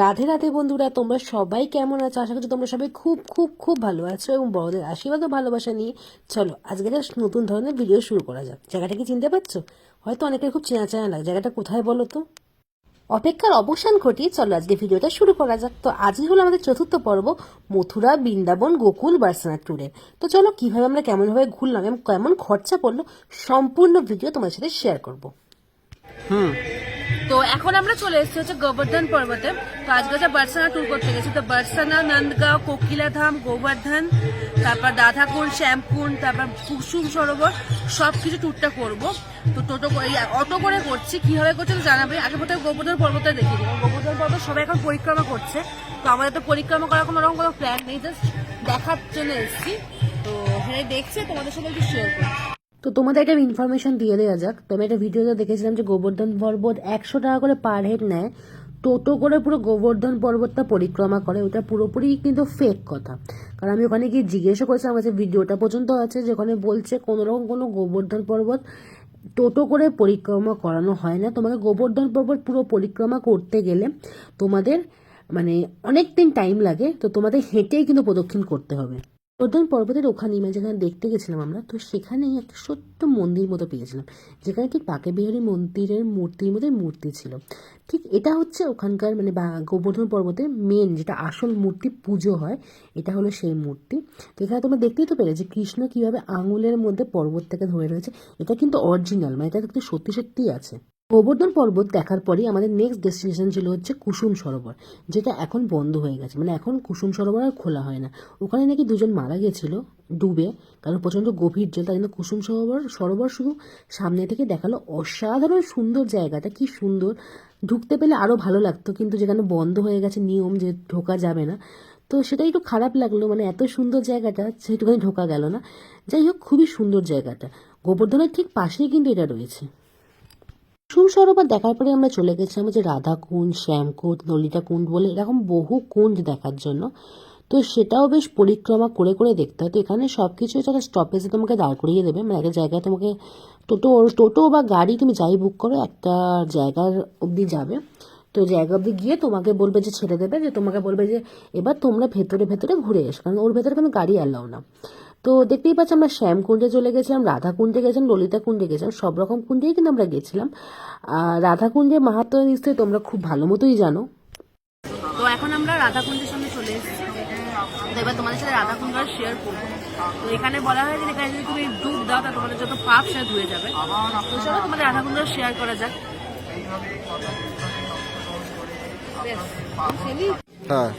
রাধে রাধে বন্ধুরা, তোমরা সবাই কেমন আছো? আশা করছি তোমরা সবাই খুব খুব খুব ভালো আছো এবং বড়দের আশীর্বাদ ও ভালোবাসা নিয়ে। চলো, আজকে নতুন ধরনের ভিডিও শুরু করা যাক। জায়গাটা কি চিনতে পারছ? হয়তো অনেকের খুব চেনা চেনা লাগে। জায়গাটা কোথায় বলো তো? অপেক্ষার অবসান ঘটিয়ে চলো আজকে ভিডিওটা শুরু করা যাক। তো আজই হলো আমাদের চতুর্থ পর্ব, মথুরা, বৃন্দাবন, গোকুল বার্সানা ট্যুরের তো চলো, কীভাবে আমরা কেমনভাবে ঘুরলাম এবং কেমন খরচা পড়ল, সম্পূর্ণ ভিডিও তোমার সাথে শেয়ার করব। তো এখন আমরা চলে এসেছি হচ্ছে গোবর্ধন পর্বতে। তো আজকে হচ্ছে বার্সানা ট্যুর করতে গেছি। তো বার্সানা নন্দগাঁও, কোকিলাধাম, গোবর্ধন, তারপর দাধাকুণ্ড শ্যামকুণ্ড তারপর কুসুম সরোবর সব কিছু ট্যুরটা করব। তো টোটো অটো করে করছি। কীভাবে করছে তো জানাবে? আগে প্রথমে গোবর্ধন পর্বতে দেখে। গোবর্ধন পর্বত সবাই এখন পরিক্রমা করছে। তো আমাদের তো পরিক্রমা করার কোনো রকম কোনো প্ল্যান নেই জাস্ট দেখার জন্য এসেছি। তো হ্যাঁ দেখছে, তোমাদের সাথে একটু শেয়ার করছি। তো তোমাদের একটা ইনফরমেশন দিয়ে দেওয়া যাক। তো আমি একটা ভিডিওতে দেখেছিলাম যে গোবর্ধন পর্বত একশো টাকা করে পার হেড নেয়। টোটো করে পুরো গোবর্ধন পর্বতটা পরিক্রমা করে। ওটা পুরোপুরি কিন্তু ফেক কথা। কারণ আমি ওখানে গিয়ে জিজ্ঞেসও করেছিলাম, আমার কাছে ভিডিওটা পর্যন্ত আছে যেখানে বলছে কোনো রকম কোনো গোবর্ধন পর্বত টোটো করে পরিক্রমা করানো হয় না। তোমাকে গোবর্ধন পর্বত পুরো পরিক্রমা করতে গেলে তোমাদের মানে অনেক দিন টাইম লাগে। তো তোমাদের হেঁটেই কিন্তু প্রদক্ষিণ করতে হবে। গোবর্ধন পর্বতের ওখানেই মানে যেখানে দেখতে গেছিলাম আমরা, তো সেখানেই একটা ছোট্ট মন্দির মতো পেয়েছিলাম, যেখানে ঠিক পাকে বিহারী মন্দিরের মূর্তির মধ্যে মূর্তি ছিল। ঠিক এটা হচ্ছে ওখানকার মানে গোবর্ধন পর্বতের মেন যেটা আসল মূর্তি, পুজো হয়, এটা হলো সেই মূর্তি। তো এখানে তোমরা দেখতেই তো পেরে যে কৃষ্ণ কীভাবে আঙুলের মধ্যে পর্বতটাকে ধরে রয়েছে, এটা কিন্তু অরিজিনাল মানে এটা কিন্তু সত্যি সত্যিই আছে। গোবর্ধন পর্বত দেখার পরেই আমাদের নেক্সট ডেস্টিনেশন ছিল হচ্ছে কুসুম সরোবর, যেটা এখন বন্ধ হয়ে গেছে। মানে এখন কুসুম সরোবর আর খোলা হয় না। ওখানে নাকি দুজন মারা গেছিল ডুবে, কারণ প্রচণ্ড গভীর জল, তাই জন্য কুসুম সরোবর সরোবর শুধু সামনে থেকে দেখাল অসাধারণ সুন্দর জায়গাটা, কি সুন্দর। ঢুকতে পেলে আরও ভালো লাগতো, কিন্তু যেখানে বন্ধ হয়ে গেছে নিয়ম যে ঢোকা যাবে না। তো সেটা একটু খারাপ লাগল মানে এত সুন্দর জায়গাটা সেটুখানি ঢোকা গেল না। যাই হোক, খুবই সুন্দর জায়গাটা। গোবর্ধনের ঠিক পাশেই কিন্তু এটা রয়েছে। কুসুম সরোবর দেখার পরে আমরা চলে গেছিলাম যে রাধা রাধাকুণ্ড, শ্যামকুণ্ড ললিতা কুণ্ড বলে এরকম বহু কুণ্ড দেখার জন্য। তো সেটাও বেশ পরিক্রমা করে করে দেখতে হয়। তো এখানে সব কিছু যারা স্টপেজে তোমাকে দাঁড় করিয়ে দেবে। মানে একটা জায়গায় তোমাকে টোটো টোটো বা গাড়ি তুমি যাই বুক করো, একটা জায়গার অবধি যাবে। তো জায়গা অবধি গিয়ে তোমাকে বলবে যে ছেড়ে দেবে, যে তোমাকে বলবে যে এবার তোমরা ভেতরে ভেতরে ঘুরে এসো। কারণ ওর ভেতরে কোনো গাড়ি অ্যালাও না। তো দেখতেই পাচ্ছি আমরা শ্যামকুণ্ডে চলে গেছিলাম রাধাকুণ্ডে গেছিলাম ললিতা কুণ্ডে গেছিলাম সব রকম কুণ্ডেই কিন্তু আমরা গেছিলাম। আর রাধাকুণ্ডের মাহাত্ম নিশ্চয়ই তোমরা খুব ভালো মতোই জানো। তো এখন আমরা রাধাকুণ্ডের সামনে চলে এসেছি। তো এবার তোমাদের সাথে রাধাকুণ্ড শেয়ার করব। তো এখানে বলা হয় যে এখানে যদি তুমি ডুব দাও তা তোমাদের যত পাপ সেটা ধুয়ে যাবে। তো চলো তোমাদের রাধাকুণ্ড শেয়ার করা যাক। হ্যাঁ।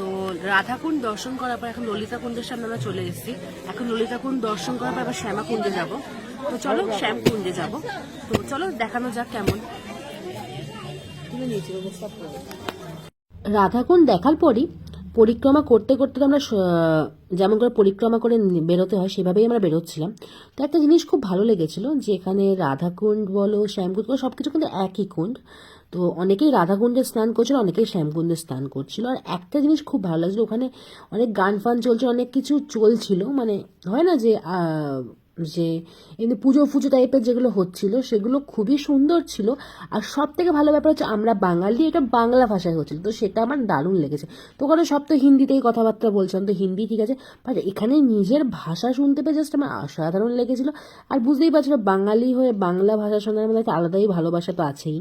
তো রাধাকুণ্ড দর্শন করার পর এখন ললিতা কুণ্ডের সামনে আমরা চলে এসেছি। এখন ললিতা কুণ্ড দর্শন করার পর আবার শ্যামা কুণ্ডে যাব। তো চলো শ্যাম কুণ্ডে যাব। তো চলো দেখানো যাক কেমন। রাধাকুণ্ড দেখার পরই পরিক্রমা করতে করতে তো আমরা যেমন করে পরিক্রমা করে বেরোতে হয় সেভাবেই আমরা বেরোচ্ছিলাম। তো একটা জিনিস খুব ভালো লেগেছিল যে এখানে রাধাকুণ্ড বলো শ্যামকুণ্ড বলো সব কিছু কিন্তু একই কুণ্ড। তো অনেকেই রাধাকুণ্ডে স্নান করছিল, অনেকেই শ্যামকুণ্ডে স্নান করছিল। আর একটা জিনিস খুব ভালো লাগছিল, ওখানে অনেক গান ফান চলছিল অনেক কিছু চলছিল। মানে হয় না যে যে এমনি পুজো ফুজো টাইপের যেগুলো হচ্ছিল, সেগুলো খুবই সুন্দর ছিল। আর সব থেকে ভালো ব্যাপার হচ্ছে, আমরা বাঙালি, এটা বাংলা ভাষায় হচ্ছিল। তো সেটা আমার দারুণ লেগেছে। তো ওখানে সব তো হিন্দিতেই কথাবার্তা বলছিলাম, তো হিন্দি ঠিক আছে। বাট এখানে নিজের ভাষা শুনতে পেয়ে জাস্ট আমার অসাধারণ লেগেছিল। আর বুঝতেই পারছিল বাঙালি হয়ে বাংলা ভাষা শোনার মধ্যে একটা আলাদাই ভালোবাসা তো আছেই।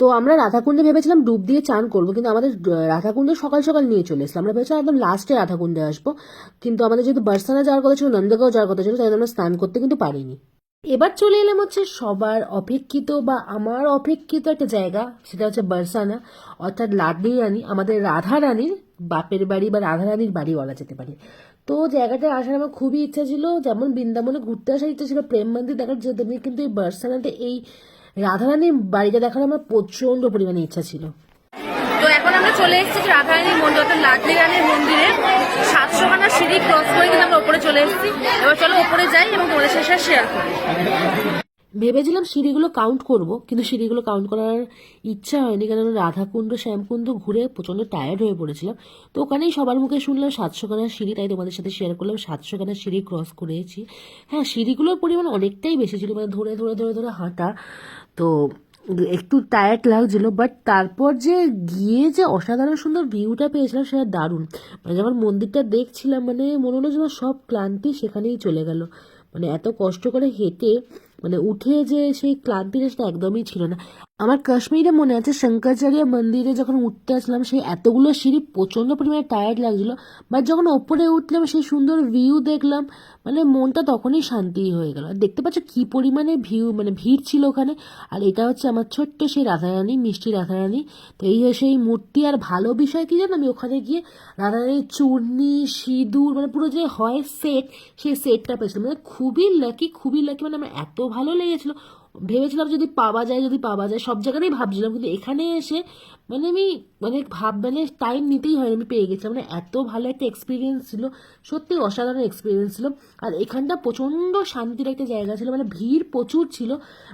তো আমরা রাধাকুণ্ডে ভেবেছিলাম ডুব দিয়ে চান করব, কিন্তু আমাদের রাধাকুণ্ডে সকাল সকাল নিয়ে চলে এসলাম আমরা ভেবেছিলাম একদম লাস্টে রাধাকুণ্ডে আসব, কিন্তু আমাদের যেহেতু বার্সানা যাওয়ার কথা ছিল নন্দগাঁও যাওয়ার কথা ছিল, তাই আমরা স্নান করতে কিন্তু পারিনি। এবার চলে এলাম হচ্ছে সবার অপেক্ষিত বা আমার অপেক্ষিত একটা জায়গা, সেটা হচ্ছে বার্সানা অর্থাৎ লাডলি রানী, আমাদের রাধা রানীর বাপের বাড়ি বা রাধা রানীর বাড়ি বলা যেতে পারে। তো জায়গাটা আসার আমার খুবই ইচ্ছা ছিল, যেমন বৃন্দাবনে ঘুরতে আসার ইচ্ছা ছিল, প্রেম মন্দির দেখার জন্য, কিন্তু এই বার্সানাতে এই রাধারানীর বাড়িটা দেখার আমার প্রচণ্ড পরিমাণে ইচ্ছা ছিল। তো এখন আমরা চলে এসেছি রাধারানীর মন্দির, অর্থাৎ লাডলি রানীর মন্দিরে। সাতশো খানা সিঁড়ি ক্রস করে কিন্তু আমরা উপরে চলে এসেছি। এবার চলো উপরে যাই এবং তোমাদের সাথে শেয়ার করি। ভেবেছিলাম সিঁড়িগুলো কাউন্ট করব, কিন্তু সিঁড়িগুলো কাউন্ট করার ইচ্ছা হয়নি কারণ রাধাকুণ্ড, শ্যামকুণ্ড ঘুরে প্রচণ্ড টায়ার্ড হয়ে পড়েছিলাম। তো ওখানেই সবার মুখে শুনলাম সাতশো খানা সিঁড়ি, তাই তোমাদের সাথে শেয়ার করলাম, সাতশো খানা সিঁড়ি ক্রস করেছি। হ্যাঁ সিঁড়িগুলোর পরিমাণ অনেকটাই বেশি ছিল মানে ধরে ধরে ধরে ধরে হাঁটা। তো একটু টায়ার্ড লাগছিল বাট তারপর যে গিয়ে যে অসাধারণ সুন্দর ভিউটা পেয়েছিলাম, সেটা দারুণ। মানে যখন মন্দিরটা দেখছিলাম মানে মনে হলো যেন সব ক্লান্তি সেখানেই চলে গেল। মানে এত কষ্ট করে হেঁটে মানে উঠে যে সেই ক্লান্তিটা সেটা একদমই ছিল না। আমার কাশ্মীরে মনে আছে শঙ্করাচার্য মন্দিরে যখন উঠতে আসলাম, সেই এতগুলো সিঁড়ি প্রচণ্ড পরিমাণে টায়ার্ড লাগছিল। বাট যখন ওপরে উঠলাম, সেই সুন্দর ভিউ দেখলাম মানে মনটা তখনই শান্তি হয়ে গেল। দেখতে পাচ্ছ কী পরিমাণে ভিউ মানে ভিড় ছিল ওখানে। আর এটা হচ্ছে আমার ছোট্ট সেই রাধারানী, মিষ্টি রাধারানী। তো এই সেই মূর্তি। আর ভালো বিষয় কি জানো, আমি ওখানে গিয়ে রাধারানীর চূর্ণি, সিঁদুর মানে পুরো যে হয় সেট সেই সেটটা পেয়েছিলাম। মানে খুবই লাকি খুবই লাকি মানে আমার এত ভালো লেগেছিল। ভেবেছিলাম যদি পাওয়া যায়, যদি পাওয়া যায়, সব জায়গাতেই ভাবছিলাম, কিন্তু এখানে এসে মানে আমি মানে ভাব মানে টাইম নিতেই হয় আমি পেয়ে গেছিলাম মানে এত ভালো একটা এক্সপিরিয়েন্স ছিল সত্যি অসাধারণ এক্সপিরিয়েন্স ছিল। আর এখানটা প্রচণ্ড শান্তির একটা জায়গা ছিল মানে ভিড় প্রচুর ছিল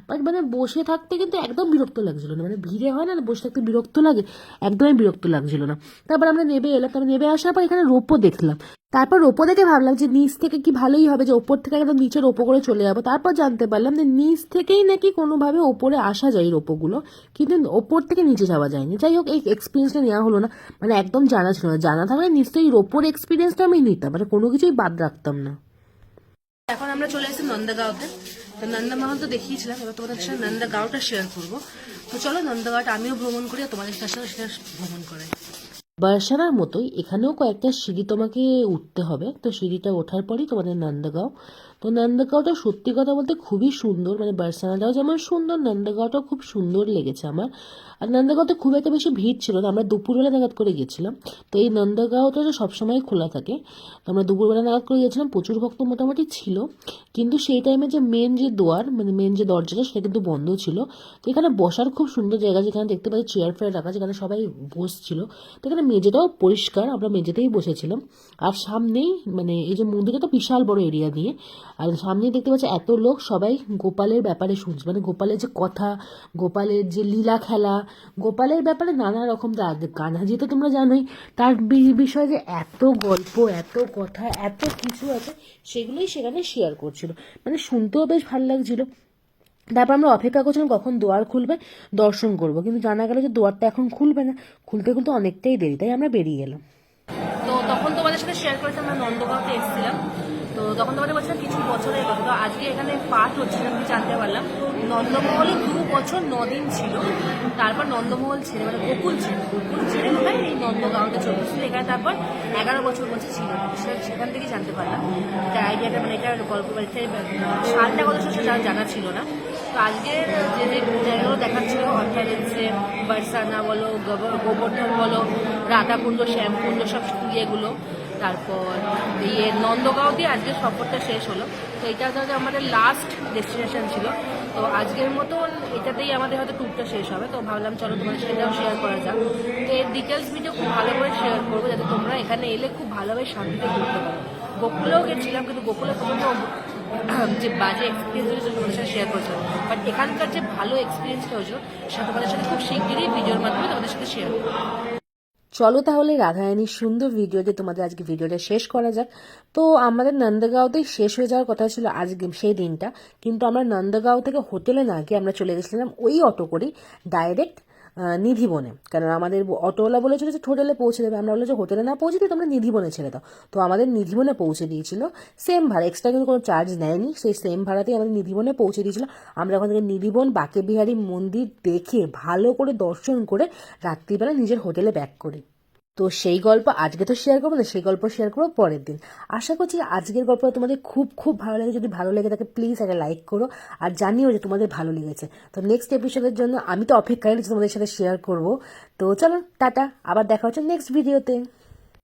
বাট মানে বসে থাকতে কিন্তু একদম বিরক্ত লাগছিল না। মানে ভিড়ে হয় না, বসে থাকতে বিরক্ত লাগে, একদমই বিরক্ত লাগছিল না। তারপর আমরা নেবে এলাম, তারপর নেবে আসার পর এখানে রোপও দেখলাম। তারপর ওপো দেখে ভাবলাম যে নিচ থেকে কি ভালোই হবে, যে ওপর থেকে একদম নিচের ওপো করে চলে যাব। তারপর জানতে পারলাম যে নিচ থেকেই নাকি কোনোভাবে ওপরে আসা যায় এই ওপোগুলো কিন্তু ওপর থেকে নিচে যাওয়া যায়নি। যাই হোক, এই এক্সপিরিয়েন্সটা নেওয়া হলো না মানে একদম জানা ছিল না। জানা থাকলে নিশ্চয়ই ওপর এক্সপিরিয়েন্সটা আমি নিতাম মানে কোনো কিছুই বাদ রাখতাম না। এখন আমরা চলে এসেছি নন্দাগাঁওতে। তো নন্দামহল তো দেখিয়েছিলাম, এবার তোমাদের সাথে নন্দাগাঁওটা শেয়ার করব। তো চলো নন্দাগাঁওটা আমিও ভ্রমণ করি আর তোমাদের সাথে সেটা ভ্রমণ করাই বার্সানার মতোই এখানেও কয়েকটা সিঁড়ি তোমাকে উঠতে হবে। তো সিঁড়িটা ওঠার পরই তোমাদের নন্দগাঁও তো নন্দগাঁওটা সত্যি কথা বলতে খুবই সুন্দর মানে বার্সানাটাও যেমন সুন্দর, নন্দগাঁওটাও খুব সুন্দর লেগেছে আমার। আর নন্দগাঁওতে খুব একটা বেশি ভিড় ছিল না, আমরা দুপুরবেলা নাগাদ করে গেছিলাম তো এই নন্দগাঁওটা তো সবসময় খোলা থাকে, তো আমরা দুপুরবেলা নাগাদ করে গেছিলাম প্রচুর ভক্ত মোটামুটি ছিল। কিন্তু সেই টাইমে যে মেন যে দোয়ার মানে মেন যে দরজাটা, সেটা কিন্তু বন্ধ ছিল। তো এখানে বসার খুব সুন্দর জায়গা, যেখানে দেখতে পাচ্ছি চেয়ার ফেয়ার রাখা যেখানে সবাই বসছিল। তো এখানে মেঝেটাও পরিষ্কার, আমরা মেঝেতেই বসেছিলাম। আর সামনেই মানে এই যে মন্দিরটা তো বিশাল বড় এরিয়া নিয়ে আর সামনেই দেখতে পাচ্ছি এত লোক সবাই গোপালের ব্যাপারে শুনছে। মানে গোপালের যে কথা, গোপালের যে লীলা খেলা, গোপালের ব্যাপারে নানা রকম কানাজি তো তোমরা জানোই, তার বিষয়ে যে এত গল্প, এত কথা, এত কিছু আছে, সেগুলোই সেখানে শেয়ার করছিল। মানে শুনতেও বেশ ভালো লাগছিল। তারপর আমরা অপেক্ষা করছিলাম কখন দোয়ার খুলবে, দর্শন করব। কিন্তু জানা গেল যে দোয়ারটা এখন খুলবে না। খুলতে খুলতে অনেকটাই দেরি, তাই আমরা বেরিয়ে এলাম তো তখন তোমাদের সাথে শেয়ার করেছি, আমরা নন্দগাঁওতে এসেছিলাম। তো তখন তোমাদের বলছিলাম কিছু বছরের কথা তো আজকে এখানে পাঠ হচ্ছিল আমি জানতে পারলাম। নন্দমহলে দু বছর দিন ছিল, তারপর নন্দমহল ছেড়ে মানে গোকুল ছেড়ে গোকুল ছেড়ে কোথায়? এই নন্দগাঁওতে চলে এসেছিল এখানে তারপর এগারো বছর বলছে ছিল সেখান থেকেই জানতে পারলাম। এটা আইডিয়াটা মানে এটা গল্প বাড়িতে সালটা কত সেটা জানা- ছিল না। তো আজকে যে যে জায়গাগুলো দেখাচ্ছিল অর্থারেন্সে বার্সানা বলো গোবর্ধন বলো, রাধাকুণ্ড, শ্যামকুণ্ড, সব ইয়েগুলো তারপর ইয়ে নন্দগাঁও দিয়ে আজকের সফরটা শেষ হলো। তো এটা হচ্ছে আমাদের লাস্ট ডেস্টিনেশন ছিল। তো আজকের মতন এটাতেই আমাদের হয়তো ট্যুরটা শেষ হবে। তো ভাবলাম চলো তোমাদের সেটাও শেয়ার করা যাক। তো এর ডিটেলস ভিডিও খুব ভালো করে শেয়ার করব যাতে তোমরা এখানে এলে খুব ভালোভাবে শান্তিতে ঘুরতে পারো। গোকুলেও গেছিলাম, কিন্তু গোকুলে প্রথমে যে বাজে এক্সপিরিয়েন্স হয়েছিল শেয়ার করেছিলাম বাট এখানকার যে ভালো এক্সপিরিয়েন্সটা হয়েছিল, সেটা তোমাদের সাথে খুব শিগগিরই ভিডিওর মাধ্যমে তোমাদের সাথে শেয়ার চলো তাহলে রাধারানীর সুন্দর ভিডিও দিয়ে তোমাদের আজকে ভিডিওটা শেষ করা যাক। তো আমাদের নন্দগাঁওতেই শেষ হয়ে যাওয়ার কথা ছিল আজকে সেই দিনটা। কিন্তু আমরা নন্দগাঁও থেকে হোটেলে না গিয়ে আমরা চলে গেছিলাম ওই অটো করেই ডাইরেক্ট নিধিবনে কারণ আমাদের অটোওয়ালা বলেছিল যে হোটেলে পৌঁছে দেবে। আমরা বলেছি হোটেলে না পৌঁছে দিয়ে তোমরা নিধিবনে ছেড়ে দাও। তো আমাদের নিধিবনে পৌঁছে দিয়েছিল সেম ভাড়া। এক্সট্রা কিন্তু কোনো চার্জ নেয়নি সেই সেম ভাড়াতেই আমাদের নিধিবনে পৌঁছে দিয়েছিল। আমরা ওখান থেকে নিধিবন বাকে বিহারী মন্দির দেখে ভালো করে দর্শন করে রাত্রিবেলা নিজের হোটেলে ব্যাক করি। তো সেই গল্প আজকে তো শেয়ার করব না, সেই গল্প শেয়ার করব পরের দিন। আশা করছি আজকের গল্পটা তোমাদের খুব খুব ভালো লাগে যদি ভালো লেগে থাকে প্লিজ একটা লাইক করো আর জানিও যে তোমাদের ভালো লেগেছে। তো নেক্সট এপিসোডের জন্য আমি তো অপেক্ষা তোমাদের সাথে শেয়ার করব। তো চলো, টাটা, আবার দেখা হচ্ছে নেক্সট ভিডিওতে